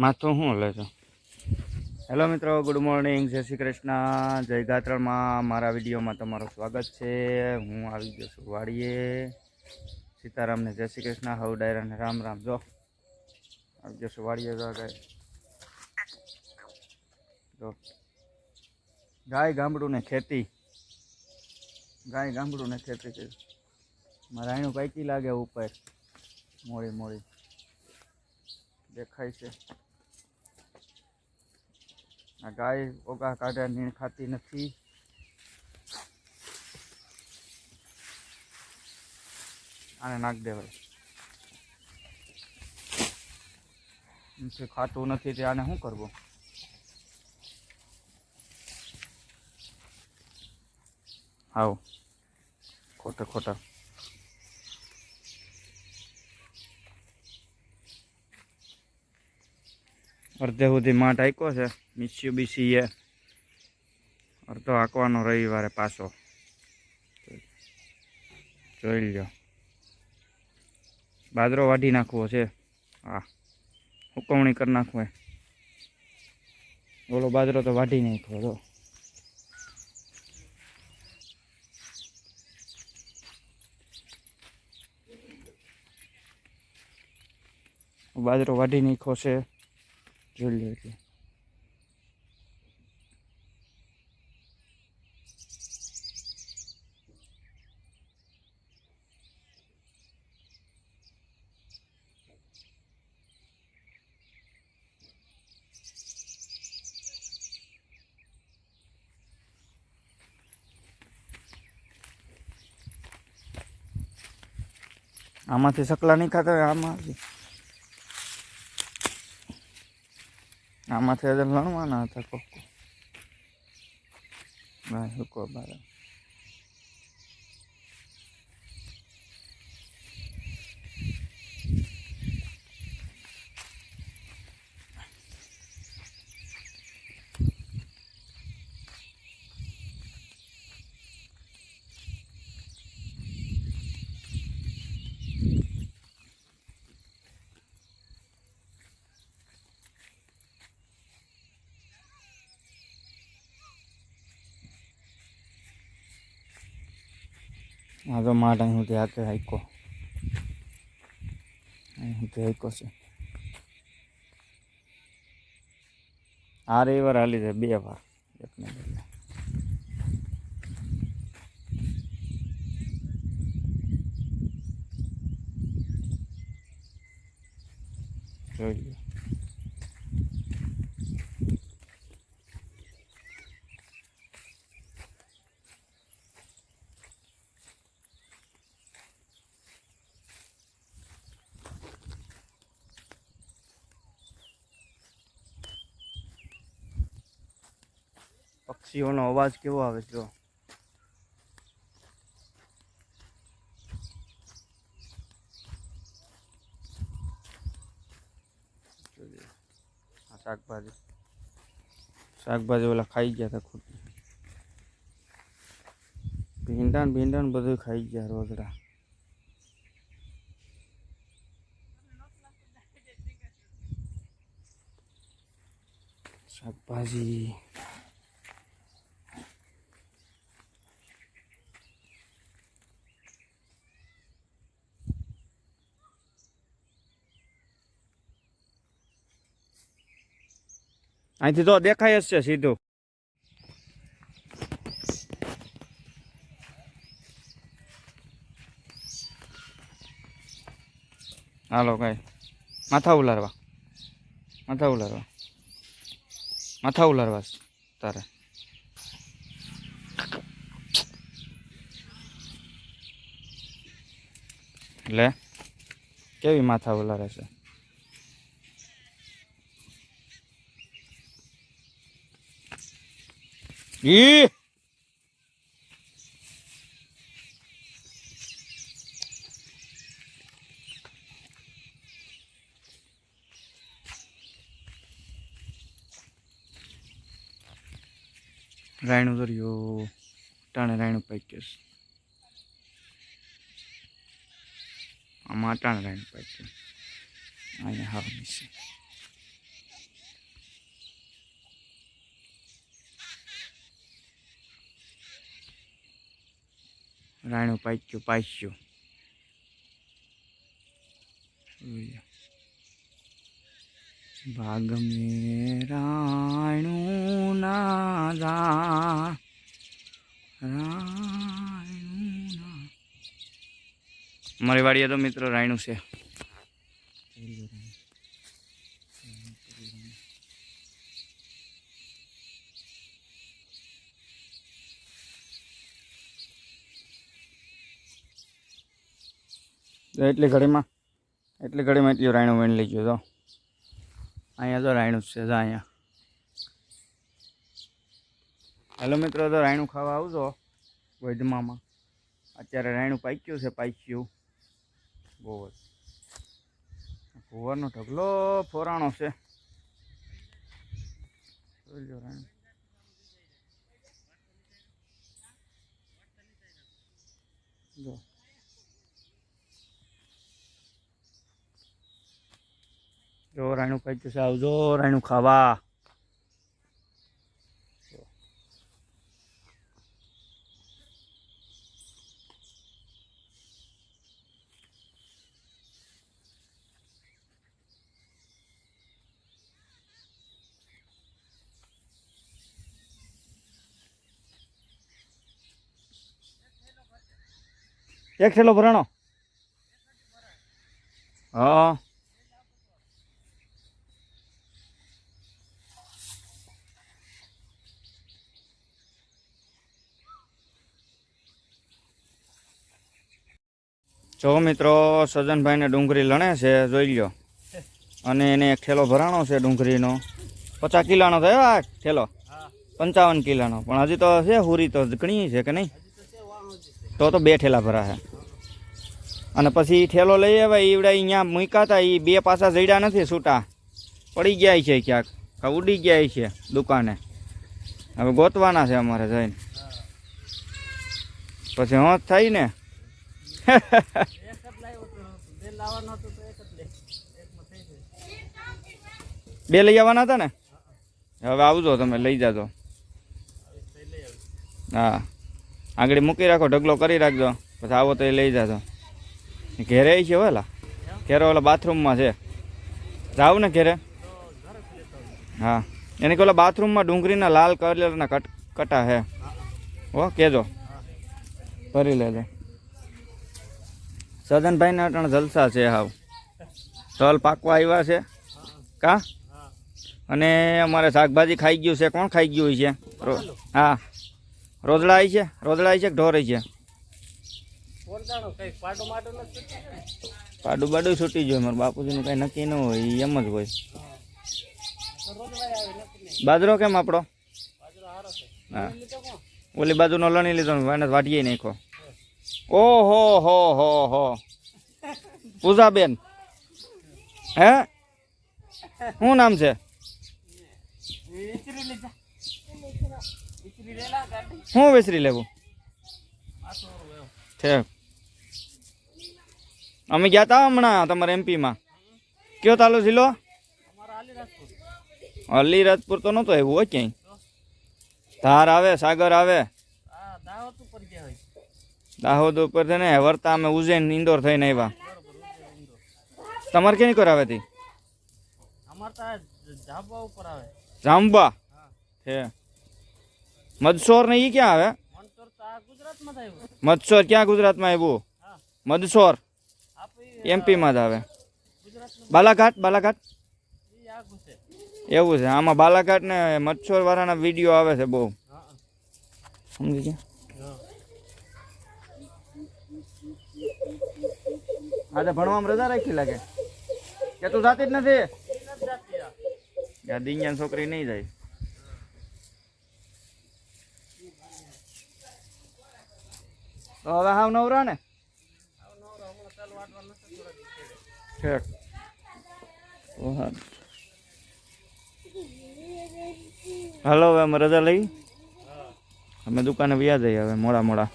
માથું શું લે છે હેલો મિત્રો ગુડ મોર્નિંગ જય શ્રી કૃષ્ણ, જય ગાત્રણમાં મારા વિડીયોમાં તમારું સ્વાગત છે. હું આવી ગયો છું વાડીએ. સીતારામને જય શ્રી કૃષ્ણ, હવ ડાયરાને રામ રામ. જો, આવી ગયો છું વાડીએ જો ગાય જો. ગાય ગામડું ને ખેતી. ગાય ગામડું ને ખેતી કરી. મારા એનું પાકી લાગે ઉપર. મોડી મોડી. દેખાય છે. આ ગાય ઓગા કાઢ્યા, નીણ ખાતી નથી. આને નાખ દેવાય. ખાતું નથી તે આને શું કરવું? આવ. ખોટા ખોટા. અડધે સુધી માટ આક્યો છે. મિસ્યુ બીસીએ અડધો હાંકવાનો રવિવારે પાછો. જોઈ લ્યો. બાજરો વાઢી નાખવો છે. હા. હુકવણી કરી નાખવો ઓલો બાજરો તો વાઢી નાખ્યો તો બાજરો વાઢી નાખ્યો છે. જોઈ એટલે. આમાંથી સકલા નહીં ખાતા હોય આમાંથી આમાંથી લણવાના હતા કોક ભાઈ હુકો બાર આ તો માટ અહીં સુધી હાથે હાઈકો અહીં સુધી હાઈકો છે. આ રવિવાર હાલી છે બે વાર એકને બદલે જોઈ પક્ષીઓનો અવાજ કેવો આવે છે શાકભાજી. શાકભાજી ઓલા ખાઈ ગયા હતા ખોટું ભીંડા ને ભીંડા ને બધું ખાઈ ગયા રોજડા. શાકભાજી. અહીંથી તો દેખાય જ છે સીધું. હાલો કઈ માથા ઉલારવા. માથા ઉલારવા. માથા ઉલારવા તારે. લે, કેવી માથા ઉલારે છે? ઈ. રાયણું દરિયો ટાણે રાયણું પાક્યું છે. આમાં ટાણે રાયણું પાક્યું. અહીંયા હાવ નીચે. રાયણું પાચ્યું પાસ્યું ભાગ મે રાણું ના જા મારી વાડીએ તો મિત્રો રાયણું છે. તો એટલી ઘડીમાં એટલી ઘડીમાં એટલી રાયણું વીણ લઈ ગયો તો અહીંયા તો રાયણું છે તો અહીંયા. હેલો મિત્રો, તો રાયણું ખાવા આવજો વૈધમામાં અત્યારે રાયણું પાક્યું છે, પાક્યું. બહુ જ. ભુવરનો ઢગલો ફોરાણો છે. રાયણું. જો. જો રાયણું પાક્યું છે આવજો રાયણું ખાવા. એક થેલો ભરાણો? હા. જો મિત્રો, સજનભાઈને ડુંગળી લણે છે, જોઈ લ્યો. અને એને એક ઠેલો ભરાણો છે ડુંગળીનો. પચાસ કિલાનો થયો આ ઠેલો? પંચાવન કિલાનો. પણ હજી તો છે હુરી તો ઘણી છે કે નહીં? તો તો બે ઠેલા ભરા છે અને પછી ઠેલો લઈ આવ્યા, ઈવડે અહીંયા મૂક્યા હતા એ બે પાસા જડ્યા નથી છૂટા. પડી ગયા છે ક્યાંક. ઉડી ગયા છે દુકાને. હવે ગોતવાના છે અમારે જઈને. પછી હોત થાય ને. બે લઈ આવવાના હતા ને? હવે આવજો તમે, લઈ જાજો. હા. આગળ મૂકી રાખો, ઢગલો કરી રાખજો. પછી આવો તો એ લઈ જાજો. ઘેરે છે ઓલા ઘેરે ઓલા બાથરૂમમાં છે. જાવ ને ઘેરે. હા. એને કે ઓલા બાથરૂમમાં ડુંગળીના લાલ કલરના કટ કટા હે ઓ કહેજો ભરી લેજો. સદનભાઈને અટણ જલસા છે હાવ. તલ પાકવા આવ્યા છે. કા? અને અમારે શાકભાજી ખાઈ ગયું છે. કોણ ખાઈ ગયું છે? હા. રોજડા આવી છે? રોજડા આવી છે ઢોર છે? પાડું બાડું છૂટી જોઈએ મારા બાપુજીનું કાંઈ નક્કી ન હોય એમ જ હોય. બાજરો કેમ આપણો હા. ઓલી બાજુનો લણી લીધો વાટીએ નાખો ઓહો હો હો હો. પૂજાબેન. હે? શું નામ છે? શું વિસરી લેવું? છે. અમે ગયા તા હમણાં તમારા એમપીમાં કયો તાલો જિલ્લો? અલીરાજપુર. તો નહોતો એવું હોય ક્યાંય. ધાર આવે સાગર આવે. દાહોદ ઉપર છે ને વર્તા અમે ઉજ્જૈન ઇન્દોર થઈને આવ્યા. તમારે ક્યાંય કરાવે હતી? જાંબા છે મદસોર ને ઈ ક્યાં આવે? મદસોર ક્યાં ગુજરાતમાં આવ્યું? મદસોર એમપીમાં જ આવે. બાલાઘાટ બાલાઘાટ? એવું છે. આમાં બાલાઘાટ ને મચ્છોર વાળાના વીડિયો આવે છે બહુ. સમજી ગયા? આજે ભણવામાં રજા રાખી લાગે. કે તું જાતી જ નથી? યા દિંજાન છોકરી નહીં જાય. તો હવે હાવ નવરા ને? ઠેક. હાલો, હવે અમે રજા લઈ. અમે દુકાને વ્યા જઈએ હવે, મોડા મોડા.